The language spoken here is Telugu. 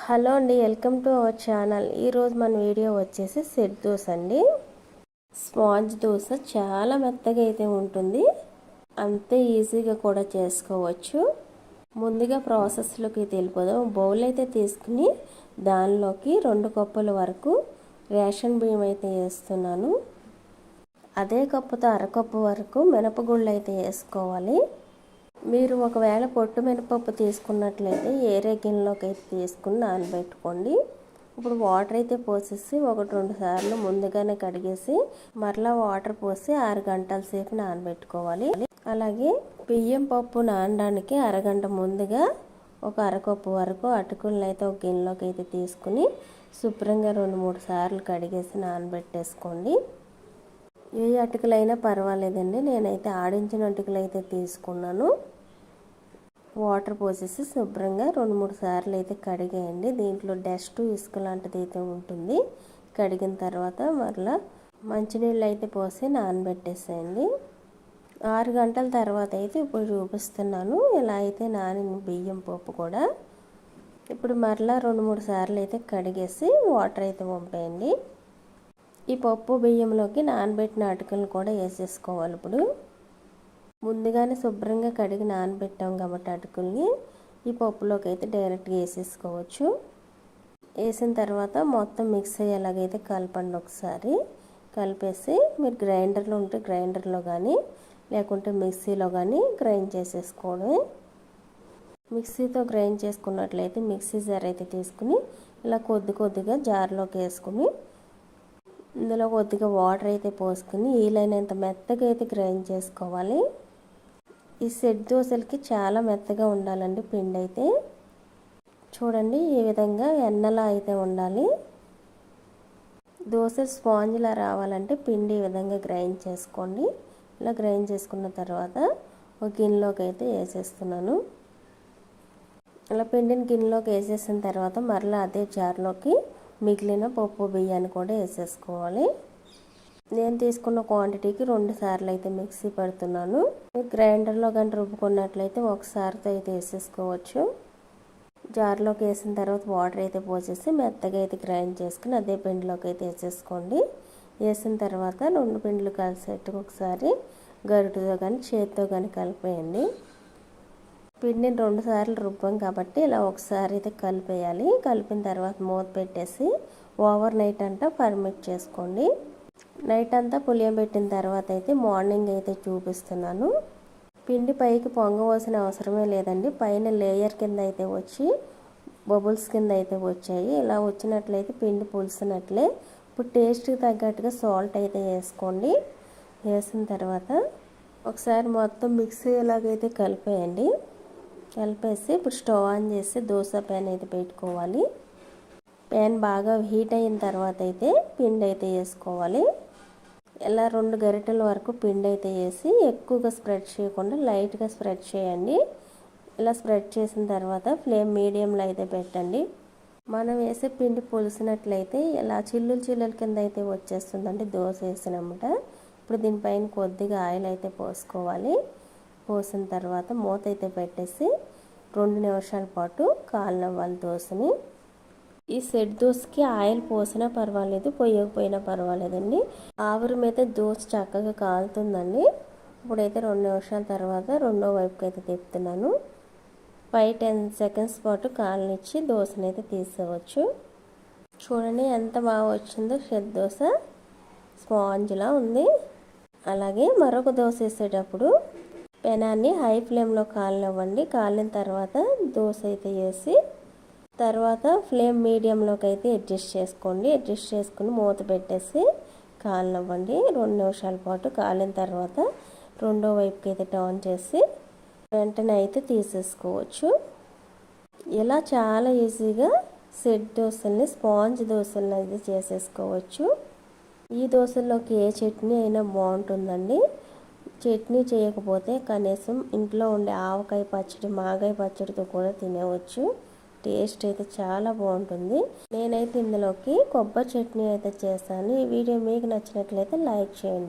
హలో అండి వెల్కమ్ టు అవర్ ఛానల్. ఈరోజు మన వీడియో వచ్చేసి సెట్ దోశ అండి. స్పాంజ్ దోశ చాలా మెత్తగా అయితే ఉంటుంది. అంతే ఈజీగా కూడా చేసుకోవచ్చు. ముందుగా ప్రాసెస్లోకి తెలిపోదాం బౌల్ అయితే తీసుకుని దానిలోకి రెండు కప్పుల వరకు రేషన్ బియ్యం అయితే వేస్తున్నాను. అదే కప్పుతో అరకప్పు వరకు మినపగుళ్ళు అయితే వేసుకోవాలి. మీరు ఒకవేళ పొట్టు మినపప్పు తీసుకున్నట్లయితే ఏరే గిన్నెలోకి అయితే తీసుకుని నానబెట్టుకోండి. ఇప్పుడు వాటర్ అయితే పోసేసి ఒకటి రెండు సార్లు ముందుగానే కడిగేసి మరలా వాటర్ పోసి ఆరు గంటల సేపు నానబెట్టుకోవాలి. అలాగే బియ్యం పప్పు నానడానికి అరగంట ముందుగా ఒక అరకప్పు వరకు అటుకులను అయితే ఒక గిన్నెలోకి అయితే తీసుకుని శుభ్రంగా రెండు మూడు సార్లు కడిగేసి నానబెట్టేసుకోండి. ఏ అటుకులైనా పర్వాలేదండి. నేనైతే ఆడించిన అటుకులు అయితే తీసుకున్నాను. వాటర్ పోసేసి శుభ్రంగా రెండు మూడు సార్లు అయితే కడిగేయండి. దీంట్లో డస్ట్ ఇసుక లాంటిది అయితే ఉంటుంది. కడిగిన తర్వాత మరలా మంచినీళ్ళు అయితే పోసి నానబెట్టేసేయండి. ఆరు గంటల తర్వాత అయితే ఇప్పుడు చూపిస్తున్నాను. ఇలా అయితే నాని బియ్యం పప్పు కూడా. ఇప్పుడు మరలా రెండు మూడు సార్లు అయితే కడిగేసి వాటర్ అయితే పంపేయండి ఈ పప్పు బియ్యంలోకి నానబెట్టిన అటుకులను కూడా వేసేసుకోవాలి ఇప్పుడు. ముందుగానే శుభ్రంగా కడిగి నానబెట్టాం కాబట్టి అటుకుల్ని. ఈ పప్పులోకి అయితే డైరెక్ట్గా వేసేసుకోవచ్చు. వేసిన తర్వాత మొత్తం మిక్స్ అయ్యేలాగైతే కలపండి ఒకసారి. కలిపేసి మీరు గ్రైండర్లో ఉంటే గ్రైండర్లో కానీ లేకుంటే మిక్సీలో కానీ గ్రైండ్ చేసేసుకోవడమే మిక్సీతో గ్రైండ్ చేసుకున్నట్లయితే మిక్సీ జార్ అయితే తీసుకుని ఇలా కొద్ది కొద్దిగా జార్లోకి వేసుకుని ఇందులో కొద్దిగా వాటర్ అయితే పోసుకుని వీలైనంత మెత్తగా అయితే గ్రైండ్ చేసుకోవాలి. ఈ సెట్ దోశలకి చాలా మెత్తగా ఉండాలండి పిండి అయితే చూడండి ఈ విధంగా ఎన్నలా అయితే ఉండాలి. దోశ స్పాంజ్లా రావాలంటే పిండి ఈ విధంగా గ్రైండ్ చేసుకోండి. ఇలా గ్రైండ్ చేసుకున్న తర్వాత ఒక గిన్నెలోకి అయితే వేసేస్తున్నాను. అలా పిండిని గిన్నెలోకి వేసేసిన తర్వాత మరలా అదే జార్లోకి మిగిలిన పప్పు బియ్యాన్ని కూడా వేసేసుకోవాలి. నేను తీసుకున్న క్వాంటిటీకి రెండు సార్లు అయితే మిక్సీ పెడుతున్నాను. గ్రైండర్లో కానీ రుబ్బుకున్నట్లయితే ఒకసారితో అయితే వేసేసుకోవచ్చు. జార్లోకి వేసిన తర్వాత వాటర్ అయితే పోసేసి మెత్తగా అయితే గ్రైండ్ చేసుకుని అదే పిండిలోకి అయితే వేసేసుకోండి. వేసిన తర్వాత రెండు పిండిలు కలిసేట్టుకు ఒకసారి గరిటతో కానీ చేతితో కానీ కలిపేయండి. పిండిని రెండు సార్లు రుబ్బాం కాబట్టి ఇలా ఒకసారి అయితే కలిపేయాలి. కలిపిన తర్వాత మూత పెట్టేసి ఓవర్ నైట్ అంతా పర్మిట్ చేసుకోండి. నైట్ అంతా పులియబెట్టిన తర్వాత అయితే మార్నింగ్ అయితే చూపిస్తున్నాను. పిండి పైకి పొంగవలసిన అవసరమే లేదండి. పైన లేయర్ కింద అయితే వచ్చి బబుల్స్ కింద అయితే వచ్చాయి. ఇలా వచ్చినట్లయితే పిండి పులిసినట్లే. ఇప్పుడు టేస్ట్కి తగ్గట్టుగా సాల్ట్ అయితే వేసుకోండి. వేసిన తర్వాత ఒకసారి మొత్తం మిక్సీ ఎలాగైతే కలిపేయండి. కలిపేసి ఇప్పుడు స్టవ్ ఆన్ చేసి దోశ ప్యాన్ అయితే పెట్టుకోవాలి. ప్యాన్ బాగా హీట్ అయిన తర్వాత అయితే పిండి అయితే వేసుకోవాలి. ఇలా రెండు గరిటెల వరకు పిండి అయితే వేసి ఎక్కువగా స్ప్రెడ్ చేయకుండా లైట్గా స్ప్రెడ్ చేయండి. ఇలా స్ప్రెడ్ చేసిన తర్వాత ఫ్లేమ్ మీడియంలో అయితే పెట్టండి. మనం వేసే పిండి పులిసినట్లయితే ఇలా చిల్లులు చిల్లుల కింద అయితే వచ్చేస్తుందండి దోశ వేసినమాట ఇప్పుడు దీనిపైన కొద్దిగా ఆయిల్ అయితే పోసుకోవాలి. పోసిన తర్వాత మూత అయితే పెట్టేసి రెండు నిమిషాల పాటు కాలనవ్వాలి దోశని. ఈ సెట్ దోశకి ఆయిల్ పోసినా పర్వాలేదు పోయకపోయినా పర్వాలేదండి. ఆవిరి మీద దోశ చక్కగా కాలుతుందండి. ఇప్పుడైతే రెండు నిమిషాల తర్వాత రెండో వైపుకి అయితే తిప్పుతున్నాను. ఫైవ్ టెన్ సెకండ్స్ పాటు కాలనిచ్చి దోశని అయితే తీసేవచ్చు చూడండి ఎంత బాగా వచ్చిందో షెడ్ దోశ. స్పాంజ్లా ఉంది. అలాగే మరొక దోశ వేసేటప్పుడు పెనాన్ని హై ఫ్లేమ్లో కాలనివ్వండి. కాలిన తర్వాత దోశ అయితే వేసి తర్వాత ఫ్లేమ్ మీడియంలోకి అయితే అడ్జస్ట్ చేసుకోండి. అడ్జస్ట్ చేసుకుని మూత పెట్టేసి కాలనివ్వండి రెండు నిమిషాల పాటు కాలిన తర్వాత రెండో వైపుకి అయితే టర్న్ చేసి వెంటనే అయితే తీసేసుకోవచ్చు. ఇలా చాలా ఈజీగా సెట్ దోశల్ని స్పాంజ్ దోశలను అయితే చేసేసుకోవచ్చు. ఈ దోశల్లోకి ఏ చట్నీ అయినా బాగుంటుందండి. చట్నీ చేయకపోతే కనీసం ఇంట్లో ఉండే ఆవకాయ పచ్చడి మాగాయ పచ్చడితో కూడా తినేవచ్చు. టేస్ట్ అయితే చాలా బాగుంటుంది. నేనైతే ఇందులోకి కొబ్బరి చట్నీ అయితే చేశాను. ఈ వీడియో మీకు నచ్చినట్లయితే లైక్ చేయండి.